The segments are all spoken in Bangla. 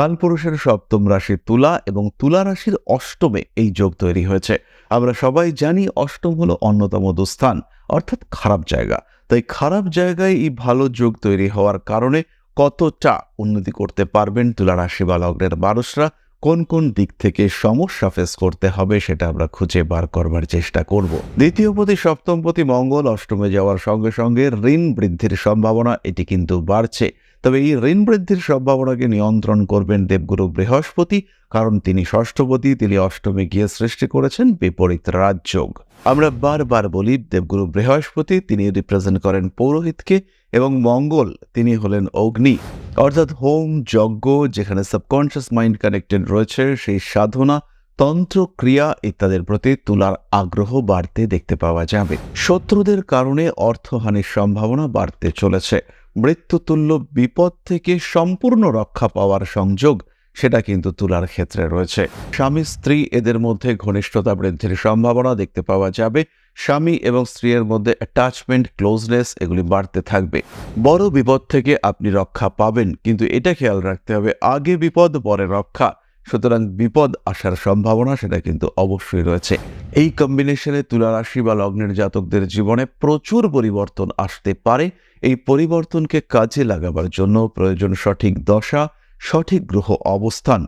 কালপুরুষের সপ্তম রাশি তুলা এবং তুলা রাশির অষ্টমে এই যোগ তৈরি হয়েছে। আমরা সবাই জানি অষ্টম হলো অন্যতম দুস্থান, অর্থাৎ খারাপ জায়গা। তাই খারাপ জায়গায় এই ভালো যোগ তৈরি হওয়ার কারণে কতটা উন্নতি করতে পারবেন তুলা রাশি বা লগ্নের মানুষরা, কোন কোন দিক থেকে সমস্যা ফেস করতে হবে সেটা আমরা খুঁজে বার করবার চেষ্টা করব। দ্বিতীয় প্রতি সপ্তম প্রতি মঙ্গল, অষ্টমে যাওয়ার সঙ্গে সঙ্গে ঋণ বৃদ্ধির সম্ভাবনা এটি কিন্তু বাড়ছে। তবে এই ঋণ বৃদ্ধির সম্ভাবনাকে নিয়ন্ত্রণ করবেন দেবগুরু বৃহস্পতি, কারণ তিনি ষষ্ঠপতি তিনি অষ্টমে গিয়ে সৃষ্টি করেছেন বিপরীত রাজযোগ। আমরা বারবার বলি, দেবগুরু বৃহস্পতি, তিনি রিপ্রেজেন্ট করেন পৌরোহিতকে এবং মঙ্গল, তিনি হলেন অগ্নি। অর্থাৎ হোম, যজ্ঞ, যেখানে সাবকনশিয়াস মাইন্ড কানেক্টেড রয়েছে, সেই সাধনা তন্ত্র ক্রিয়া ইত্যাদির প্রতি তুলার আগ্রহ বাড়তে দেখতে পাওয়া যাবে। শত্রুদের কারণে অর্থহানির সম্ভাবনা বাড়তে চলেছে। মৃত্যুতুল্য বিপদ থেকে সম্পূর্ণ রক্ষা পাওয়ার সংযোগ, সেটা কিন্তু তুলার ক্ষেত্রে রয়েছে। স্বামী, স্ত্রী এদের মধ্যে ঘনিষ্ঠতা বৃদ্ধির সম্ভাবনা দেখতে পাওয়া যাবে। স্বামী এবং স্ত্রীর মধ্যে অ্যাটাচমেন্ট ক্লোজনেস এগুলি বাড়তে থাকবে। বড় বিপদ থেকে আপনি রক্ষা পাবেন, কিন্তু এটা খেয়াল রাখতে হবে। আগে বিপদ, পরে রক্ষা। সুতরাং বিপদ আসার সম্ভাবনা সেটা কিন্তু অবশ্যই রয়েছে। এই কম্বিনেশনে তুলা রাশি বা লগ্নের জাতকদের জীবনে প্রচুর পরিবর্তন আসতে পারে। এই পরিবর্তনকে কাজে লাগাবার জন্য প্রয়োজন সঠিক দশা, সঠিক গ্রহ অবস্থান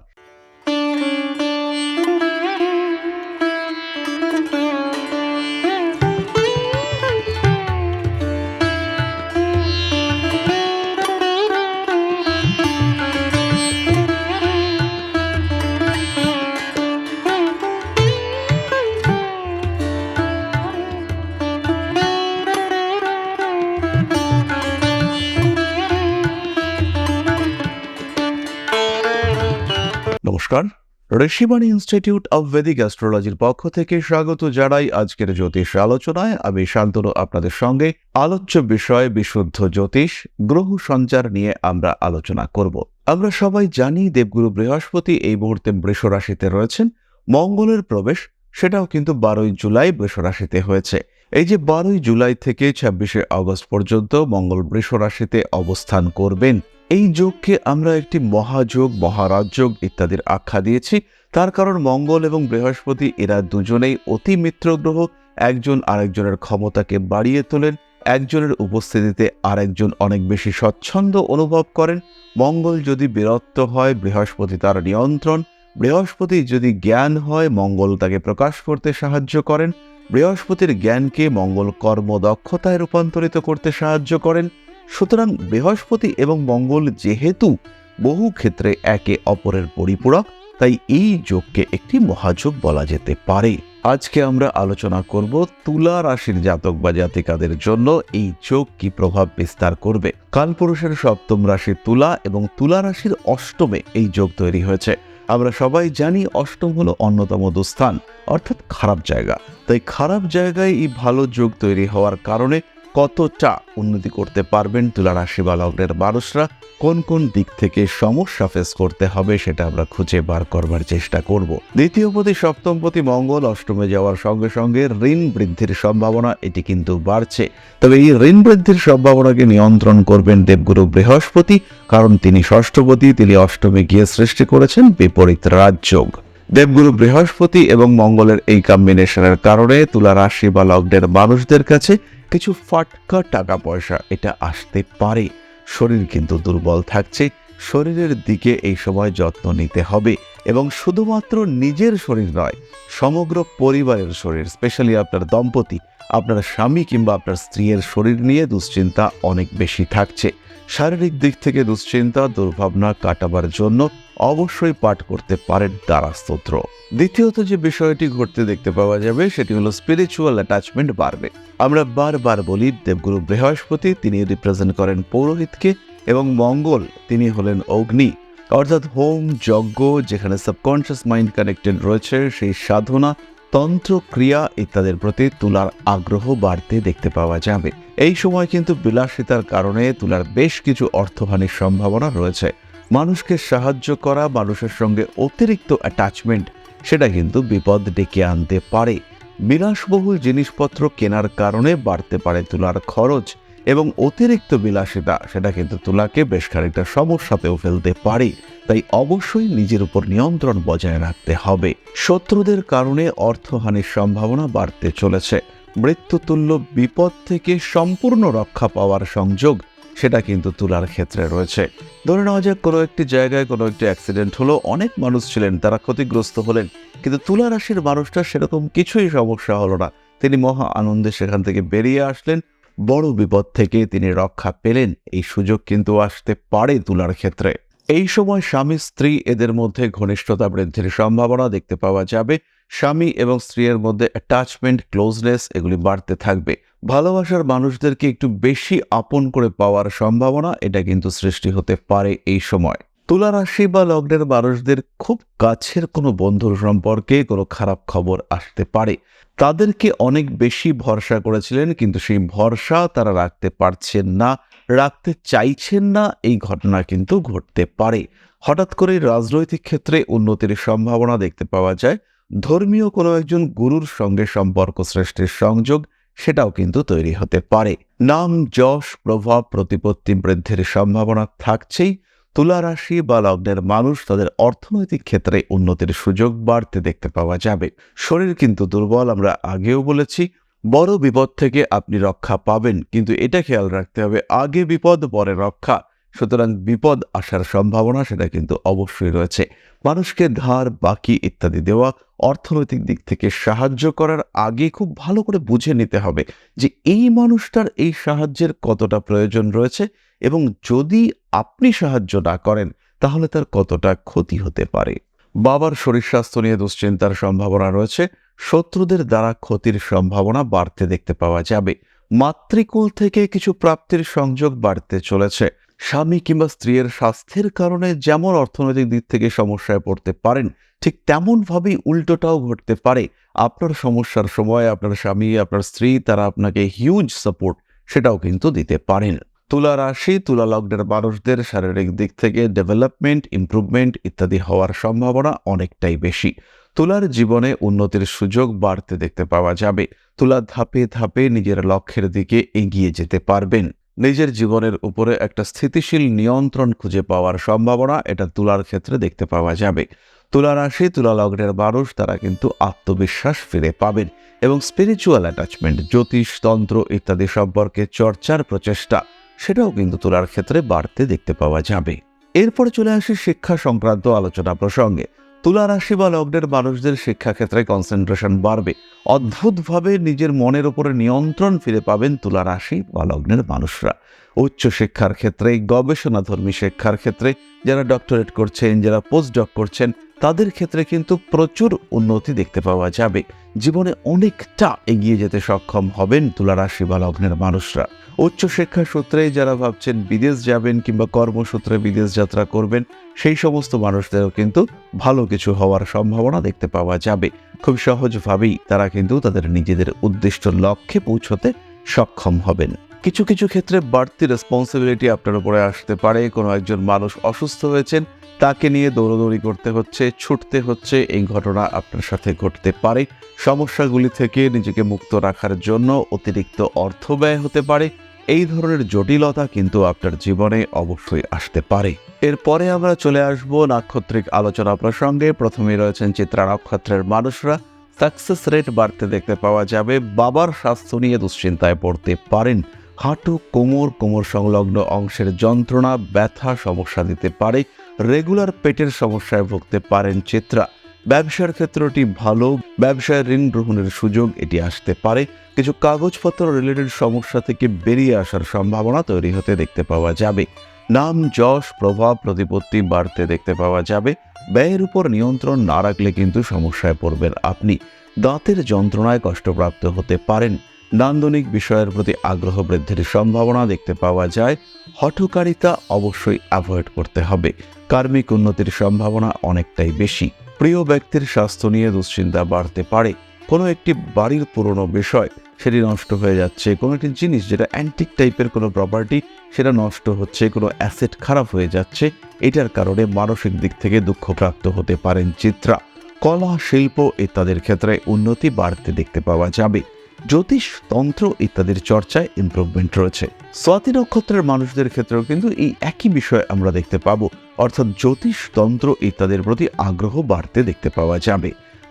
ঋষিবাণী ইনস্টিটিউট অব ভেদিক অ্যাস্ট্রোলজির পক্ষ থেকে স্বাগত জানাই আজকের জ্যোতিষ আলোচনায়। আমি শান্তনু, আপনাদের সঙ্গে আলোচ্য বিষয় বিশুদ্ধ জ্যোতিষ, গ্রহ সঞ্চার নিয়ে আমরা আলোচনা করব। আমরা সবাই জানি দেবগুরু বৃহস্পতি এই মুহূর্তে বৃষ রাশিতে রয়েছেন। মঙ্গলের প্রবেশ, সেটাও কিন্তু বারোই জুলাই বৃষ রাশিতে হয়েছে। এই যে বারোই জুলাই থেকে ছাব্বিশে আগস্ট পর্যন্ত মঙ্গল বৃষ রাশিতে অবস্থান করবেন এই যোগকে আমরা একটি মহাযোগ, মহারাজযোগ ইত্যাদির আখ্যা দিয়েছি। তার কারণ মঙ্গল এবং বৃহস্পতি এরা দুজনেই অতি মিত্র গ্রহ একজন আরেকজনের ক্ষমতাকে বাড়িয়ে তোলেন, একজনের উপস্থিতিতে আরেকজন অনেক বেশি স্বচ্ছন্দ অনুভব করেন। মঙ্গল যদি বীরত্ব হয়, বৃহস্পতি তার নিয়ন্ত্রণ। বৃহস্পতি যদি জ্ঞান হয়, মঙ্গল তাকে প্রকাশ করতে সাহায্য করেন। বৃহস্পতির জ্ঞানকে মঙ্গল কর্মদক্ষতায় রূপান্তরিত করতে সাহায্য করেন। সুতরাং বৃহস্পতি এবং মঙ্গল যেহেতু বহু ক্ষেত্রে একে অপরের পরিপূরক, তাই এই যোগকে একটি মহাযোগ বলা যেতে পারে। আজকে আমরা আলোচনা করব তুলা রাশির জাতক বা জাতিকাদের জন্য এই যোগ কি প্রভাব বিস্তার করবে। কালপুরুষের সপ্তম রাশি তুলা এবং তুলা রাশির অষ্টমে এই যোগ তৈরি হয়েছে। আমরা সবাই জানি অষ্টম হলো অন্যতম দুস্থান, অর্থাৎ খারাপ জায়গা। তাই খারাপ জায়গায় এই ভালো যোগ তৈরি হওয়ার কারণে কতটা উন্নতি করতে পারবেন তুলা রাশি বা লগ্নের মানুষরা, কোন কোন দিক থেকে সমস্যা ফেস করতে হবে সেটা আমরা খুঁজে বার করবার চেষ্টা করব। দ্বিতীয় পতি, সপ্তম পতি, মঙ্গল, অষ্টমে যাওয়ার সঙ্গে সঙ্গে ঋণ বৃদ্ধির সম্ভাবনা এটি কিন্তু বাড়ছে। তবে এই ঋণ বৃদ্ধির সম্ভাবনাকে নিয়ন্ত্রণ করবেন দেবগুরু বৃহস্পতি, কারণ তিনি ষষ্ঠপতি তিনি অষ্টমে গিয়ে সৃষ্টি করেছেন বিপরীত রাজযোগ। দেবগুরু বৃহস্পতি এবং মঙ্গলের এই কম্বিনেশনের কারণে তুলা রাশি বা লগ্নের মানুষদের কাছে কিছু ফাটকা টাকা পয়সা এটা আসতে পারে। শরীর কিন্তু দুর্বল থাকছে। শরীরের দিকে এই সময় যত্ন নিতে হবে। এবং শুধুমাত্র নিজের শরীর নয়, সমগ্র পরিবারের শরীর স্পেশালি আপনার দম্পতি, আপনার স্বামী কিংবা আপনার স্ত্রীর শরীর নিয়ে দুশ্চিন্তা অনেক বেশি থাকছে। শারীরিক দিক থেকে দুশ্চিন্তা, দুর্ভাবনা কাটাবার জন্য অবশ্যই পাঠ করতে পারেন তারা স্তোত্র। দ্বিতীয়ত যে বিষয়টি ঘটতে দেখতে পাওয়া যাবে, সেটি হলো স্পিরিচুয়াল অ্যাটাচমেন্ট বাড়বে। আমরা বারবার বলি, দেবগুরু বৃহস্পতি, তিনি রিপ্রেজেন্ট করেন পৌরোহিতকে এবং মঙ্গল, তিনি হলেন অগ্নি। অর্থাৎ হোম, যজ্ঞ, যেখানে সাবকনশিয়াস মাইন্ড কানেক্টেড রয়েছে, সেই সাধনা, তন্ত্র, ক্রিয়া ইত্যাদির প্রতি তুলার আগ্রহ বাড়তে দেখতে পাওয়া যাবে। এই সময় কিন্তু বিলাসিতার কারণে তুলার বেশ কিছু অর্থহানির সম্ভাবনা রয়েছে। মানুষকে সাহায্য করা, মানুষের সঙ্গে অতিরিক্ত অ্যাটাচমেন্ট সেটা কিন্তু বিপদ ডেকে আনতে পারে। বিলাসবহুল জিনিসপত্র কেনার কারণে বাড়তে পারে তুলার খরচ। এবং অতিরিক্ত বিলাসিতা, সেটা কিন্তু তুলাকে বেশ খানিকটা সমস্যাতেও ফেলতে পারে। তাই অবশ্যই নিজের উপর নিয়ন্ত্রণ বজায় রাখতে হবে। শত্রুদের কারণে অর্থহানির সম্ভাবনা বাড়তে চলেছে। মৃত্যুতুল্য বিপদ থেকে সম্পূর্ণ রক্ষা পাওয়ার সংযোগ, সেটা কিন্তু তুলার ক্ষেত্রে রয়েছে। ধরে নেওয়া যাক, কোনো একটি জায়গায় কোনো একটি অ্যাক্সিডেন্ট হলো, অনেক মানুষ ছিলেন, তারা ক্ষতিগ্রস্ত হলেন, কিন্তু তুলা রাশির মানুষটা সেরকম কিছুই সমস্যা হলো না। তিনি মহা আনন্দে সেখান থেকে বেরিয়ে আসলেন বড় বিপদ থেকে তিনি রক্ষা পেলেন। এই সুযোগ কিন্তু আসতে পারে তুলার ক্ষেত্রে। এই সময় স্বামী, স্ত্রী এদের মধ্যে ঘনিষ্ঠতা বৃদ্ধির সম্ভাবনা দেখতে পাওয়া যাবে। স্বামী এবং স্ত্রীর মধ্যে অ্যাটাচমেন্ট ক্লোজনেস এগুলি বাড়তে থাকবে। ভালোবাসার মানুষদেরকে একটু বেশি আপন করে পাওয়ার সম্ভাবনা এটা কিন্তু সৃষ্টি হতে পারে এই সময়। তুলা রাশি বা লগ্নের মানুষদের খুব কাছের কোনো বন্ধুর সম্পর্কে কোনো খারাপ খবর আসতে পারে। তাদেরকে অনেক বেশি ভরসা করেছিলেন, কিন্তু সেই ভরসা তারা রাখতে পারছেন না, রাখতে চাইছেন না, এই ঘটনা কিন্তু ঘটতে পারে। হঠাৎ করে রাজনৈতিক ক্ষেত্রে উন্নতির সম্ভাবনা দেখতে পাওয়া যায়। ধর্মীয় কোনো একজন গুরুর সঙ্গে সম্পর্ক সৃষ্টির সংযোগ, সেটাও কিন্তু তৈরি হতে পারে। নাম, যশ, প্রভাব, প্রতিপত্তি, বৃদ্ধির সম্ভাবনা থাকছেই। তুলা রাশি বা লগ্নের মানুষ তাদের অর্থনৈতিক ক্ষেত্রে উন্নতির সুযোগ বাড়তে দেখতে পাওয়া যাবে। শরীর কিন্তু দুর্বল, আমরা আগেও বলেছি। বড় বিপদ থেকে আপনি রক্ষা পাবেন, কিন্তু এটা খেয়াল রাখতে হবে, আগে বিপদ, পরে রক্ষা। সুতরাং বিপদ আসার সম্ভাবনা সেটা কিন্তু অবশ্যই রয়েছে। মানুষকে ধার বাকি ইত্যাদি দেওয়া অর্থনৈতিক দিক থেকে সাহায্য করার আগে খুব ভালো করে বুঝে নিতে হবে যে এই মানুষটার এই সাহায্যের কতটা প্রয়োজন রয়েছে। এবং যদি আপনি সাহায্য না করেন, তাহলে তার কতটা ক্ষতি হতে পারে? বাবার শরীর স্বাস্থ্য নিয়ে দুশ্চিন্তার সম্ভাবনা রয়েছে। শত্রুদের দ্বারা ক্ষতির সম্ভাবনা বাড়তে দেখতে পাওয়া যাবে। মাতৃকুল থেকে কিছু প্রাপ্তির সংযোগ বাড়তে চলেছে। স্বামী কিংবা স্ত্রীর স্বাস্থ্যের কারণে যেমন অর্থনৈতিক দিক থেকে সমস্যায় পড়তে পারেন, ঠিক তেমনভাবেই উল্টোটাও ঘটতে পারে। আপনার সমস্যার সময় আপনার স্বামী, আপনার স্ত্রী, তারা আপনাকে হিউজ সাপোর্ট সেটাও কিন্তু দিতে পারেন। তুলা রাশি, তুলা লগ্নের মানুষদের শারীরিক দিক থেকে ডেভেলপমেন্ট ইমপ্রুভমেন্ট ইত্যাদি হওয়ার সম্ভাবনা অনেকটাই বেশি। তুলার জীবনে উন্নতির সুযোগ বাড়তে দেখতে পাওয়া যাবে। তুলা ধাপে ধাপে নিজের লক্ষ্যের দিকে এগিয়ে যেতে পারবেন। নিজের জীবনের উপরে একটা স্থিতিশীল নিয়ন্ত্রণ খুঁজে পাওয়ার সম্ভাবনা এটা তুলার ক্ষেত্রে দেখতে পাওয়া যাবে। তুলা রাশি, তুলা লগ্নের মানুষ তারা কিন্তু আত্মবিশ্বাস ফিরে পাবেন এবং স্পিরিচুয়াল অ্যাটাচমেন্ট জ্যোতিষ, তন্ত্র ইত্যাদি সম্পর্কে চর্চার প্রচেষ্টা সেটাও কিন্তু তুলার ক্ষেত্রে বাড়তে দেখতে পাওয়া যাবে। এরপর চলে আসি শিক্ষা সংক্রান্ত আলোচনা প্রসঙ্গে। তুলা রাশি বা লগ্নের মানুষদের শিক্ষাক্ষেত্রে কনসেন্ট্রেশন বাড়বে। অদ্ভুতভাবে নিজের মনের উপরে নিয়ন্ত্রণ ফিরে পাবেন তুলা রাশি বা লগ্নের মানুষরা। উচ্চ শিক্ষার ক্ষেত্রে, গবেষণাধর্মী শিক্ষার ক্ষেত্রে যারা ডক্টরেট করছেন, যারা পোস্ট ডক করছেন, তাদের ক্ষেত্রে কিন্তু প্রচুর উন্নতি দেখতে পাওয়া যাবে। জীবনে অনেকটা এগিয়ে যেতে সক্ষম হবেন তুলা রাশি বা লগ্নের মানুষরা। উচ্চশিক্ষা সূত্রে যারা ভাবছেন বিদেশ যাবেন কিংবা কর্মসূত্রে বিদেশ যাত্রা করবেন, সেই সমস্ত মানুষদেরও কিন্তু ভালো কিছু হওয়ার সম্ভাবনা দেখতে পাওয়া যাবে। খুব সহজভাবেই তারা কিন্তু তাদের নিজেদের উদ্দিষ্ট লক্ষ্যে পৌঁছতে সক্ষম হবেন। কিছু কিছু ক্ষেত্রে বাড়তি রেসপন্সিবিলিটি আপনার উপরে আসতে পারে। কোনো একজন মানুষ অসুস্থ হয়েছেন, তাকে নিয়ে দৌড়দৌড়ি করতে হচ্ছে, ছুটতে হচ্ছে, এই ঘটনা আপনার সাথে ঘটতে পারে। সমস্যাগুলি থেকে নিজেকে মুক্ত রাখার জন্য অতিরিক্ত অর্থ ব্যয় হতে পারে। এই ধরনের জটিলতা কিন্তু আপনার জীবনে অবশ্যই আসতে পারে। এরপরে আমরা চলে আসব নাক্ষত্রিক আলোচনা প্রসঙ্গে। প্রথমে রয়েছেন চিত্রা নক্ষত্রের মানুষরা। সাকসেস রেট বাড়তে দেখতে পাওয়া যাবে। বাবার স্বাস্থ্য নিয়ে দুশ্চিন্তায় পড়তে পারেন। হাঁটু কোমর কোমর সংলগ্ন অংশের যন্ত্রণা, ব্যথা সমস্যা দিতে পারে, রেগুলার পেটের সমস্যায় ভুগতে পারেন চিত্রা। ব্যবসার ক্ষেত্রটি ভালো, ব্যবসায় ঋণ গ্রহণের সুযোগ এটি আসতে পারে, কিছু কাগজপত্র রিলেটেড সমস্যা থেকে বেরিয়ে আসার সম্ভাবনা তৈরি হতে দেখতে পাওয়া যাবে। নাম, যশ, প্রভাব, প্রতিপত্তি বাড়তে দেখতে পাওয়া যাবে, ব্যয়ের উপর নিয়ন্ত্রণ না রাখলে কিন্তু সমস্যায় পড়বেন আপনি। দাঁতের যন্ত্রণায় কষ্টপ্রাপ্ত হতে পারেন নান্দনিক বিষয়ের প্রতি আগ্রহ বৃদ্ধির সম্ভাবনা দেখতে পাওয়া যায়। হঠকারিতা অবশ্যই অ্যাভয়েড করতে হবে। কার্মিক উন্নতির সম্ভাবনা অনেকটাই বেশি। প্রিয় ব্যক্তির স্বাস্থ্য নিয়ে দুশ্চিন্তা বাড়তে পারে। কোনো একটি বাড়ির পুরনো বিষয় সেটি নষ্ট হয়ে যাচ্ছে। কোনো একটি জিনিস যেটা অ্যান্টিক টাইপের কোনো প্রপার্টি সেটা নষ্ট হচ্ছে, কোনো অ্যাসেট খারাপ হয়ে যাচ্ছে, এটার কারণে মানসিক দিক থেকে দুঃখপ্রাপ্ত হতে পারেন চিত্রা। কলা, শিল্প ইত্যাদির ক্ষেত্রে উন্নতি বাড়তে দেখতে পাওয়া যাবে। জ্যোতিষ, তন্ত্র ইত্যাদির চর্চায় ইমপ্রুভমেন্ট রয়েছে। স্বাতি নক্ষত্রের মানুষদের ক্ষেত্রেও কিন্তু এই একই বিষয় আমরা দেখতে পাবো। অর্থাৎ জ্যোতিষ, তন্ত্র ইত্যাদির প্রতি আগ্রহ বাড়তে দেখতে পাওয়া যাবে।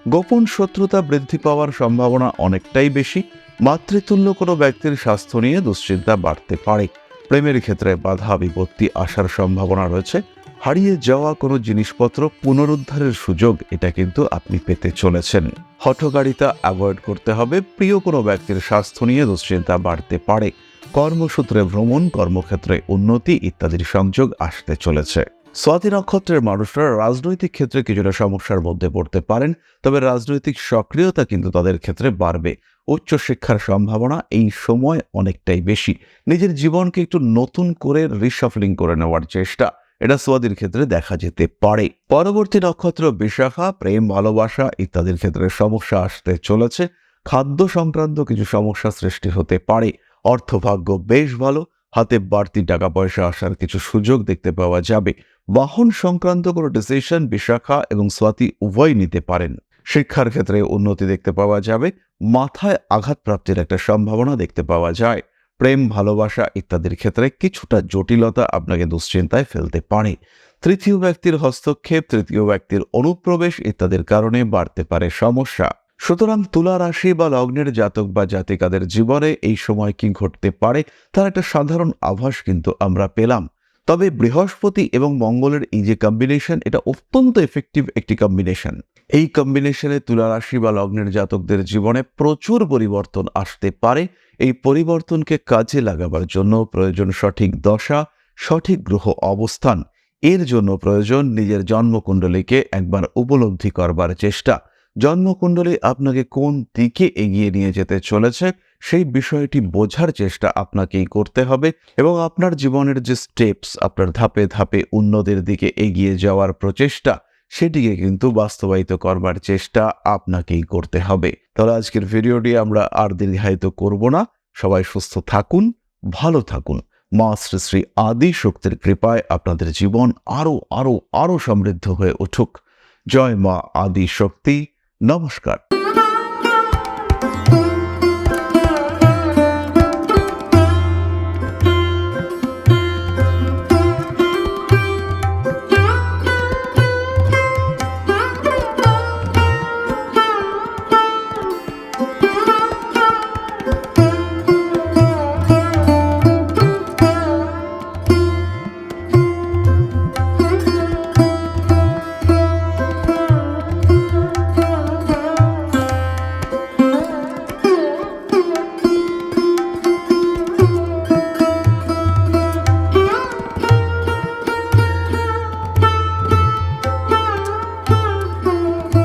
গোপন শত্রুতা বৃদ্ধি পাওয়ার সম্ভাবনা অনেকটাই বেশি। মাতৃতুল্য কোনো ব্যক্তির স্বাস্থ্য নিয়ে দুশ্চিন্তা বাড়তে পারে। প্রেমের ক্ষেত্রে বাধা বিপত্তি আসার সম্ভাবনা রয়েছে। হারিয়ে যাওয়া কোনো জিনিসপত্র পুনরুদ্ধারের সুযোগ এটা কিন্তু আপনি পেতে চলেছেন। হঠকারিতা অ্যাভয়েড করতে হবে, প্রিয় কোনো ব্যক্তির স্বাস্থ্য নিয়ে দুশ্চিন্তা বাড়তে পারে। কর্মসূত্রে ভ্রমণ, কর্মক্ষেত্রে উন্নতি ইত্যাদির সংযোগ আসতে চলেছে। স্বাতি নক্ষত্রের মানুষরা রাজনৈতিক ক্ষেত্রে কিছুটা সমস্যার মধ্যে পড়তে পারেন, তবে রাজনৈতিক সক্রিয়তা কিন্তু তাদের ক্ষেত্রে বাড়বে। উচ্চশিক্ষার সম্ভাবনা এই সময় অনেকটাই বেশি। নিজের জীবনকে একটু নতুন করে রিসাফলিং করে নেওয়ার চেষ্টা। এটা সোয়াদির ক্ষেত্রে দেখা যেতে পারে। পরবর্তী নক্ষত্র বিশাখা, প্রেম, ভালোবাসা ইত্যাদির ক্ষেত্রে সমস্যা আসতে চলেছে। খাদ্য সংক্রান্ত কিছু সমস্যা সৃষ্টি হতে পারে। অর্থভাগ্য বেশ ভালো, হাতে বাড়তি টাকা পয়সা আসার কিছু সুযোগ দেখতে পাওয়া যাবে। বাহন সংক্রান্ত কোনো ডিসিশন বিশাখা এবং স্বাতি উভয় নিতে পারেন। শিক্ষার ক্ষেত্রে উন্নতি দেখতে পাওয়া যাবে। মাথায় আঘাত প্রাপ্তির একটা সম্ভাবনা দেখতে পাওয়া যায়। প্রেম, ভালোবাসা ইত্যাদির ক্ষেত্রে কিছুটা জটিলতা আপনাকে দুশ্চিন্তায় ফেলতে পারে। তৃতীয় ব্যক্তির হস্তক্ষেপ, তৃতীয় ব্যক্তির অনুপ্রবেশ ইত্যাদির কারণে বাড়তে পারে সমস্যা। সুতরাং তুলা রাশি বা লগ্নের জাতক বা জাতিকাদের জীবনে এই সময় কি ঘটতে পারে তার একটা সাধারণ আভাস কিন্তু আমরা পেলাম। তবে বৃহস্পতি এবং মঙ্গলের এই যে কম্বিনেশন এটা অত্যন্ত এফেক্টিভ একটি কম্বিনেশন এই কম্বিনেশনে তুলা রাশি বা লগ্নের জাতকদের জীবনে প্রচুর পরিবর্তন আসতে পারে। এই পরিবর্তনকে কাজে লাগাবার জন্য প্রয়োজন সঠিক দশা, সঠিক গ্রহ অবস্থান। এর জন্য প্রয়োজন নিজের জন্মকুণ্ডলীকে একবার উপলব্ধি করবার চেষ্টা। জন্মকুণ্ডলী আপনাকে কোন দিকে এগিয়ে নিয়ে যেতে চলেছে, সেই বিষয়টি বোঝার চেষ্টা আপনাকেই করতে হবে এবং আপনার জীবনের যে স্টেপস আপনার ধাপে ধাপে উন্নতির দিকে এগিয়ে যাওয়ার প্রচেষ্টা সেটিকে কিন্তু বাস্তবায়িত করবার চেষ্টা আপনাকেই করতে হবে। তাহলে আজকের ভিডিওটি আমরা আর দীর্ঘায়িত করব না। সবাই সুস্থ থাকুন, ভালো থাকুন। মা শ্রী শ্রী আদি শক্তির কৃপায় আপনাদের জীবন আরও আরও আরও সমৃদ্ধ হয়ে উঠুক। জয় মা আদি শক্তি। নমস্কার।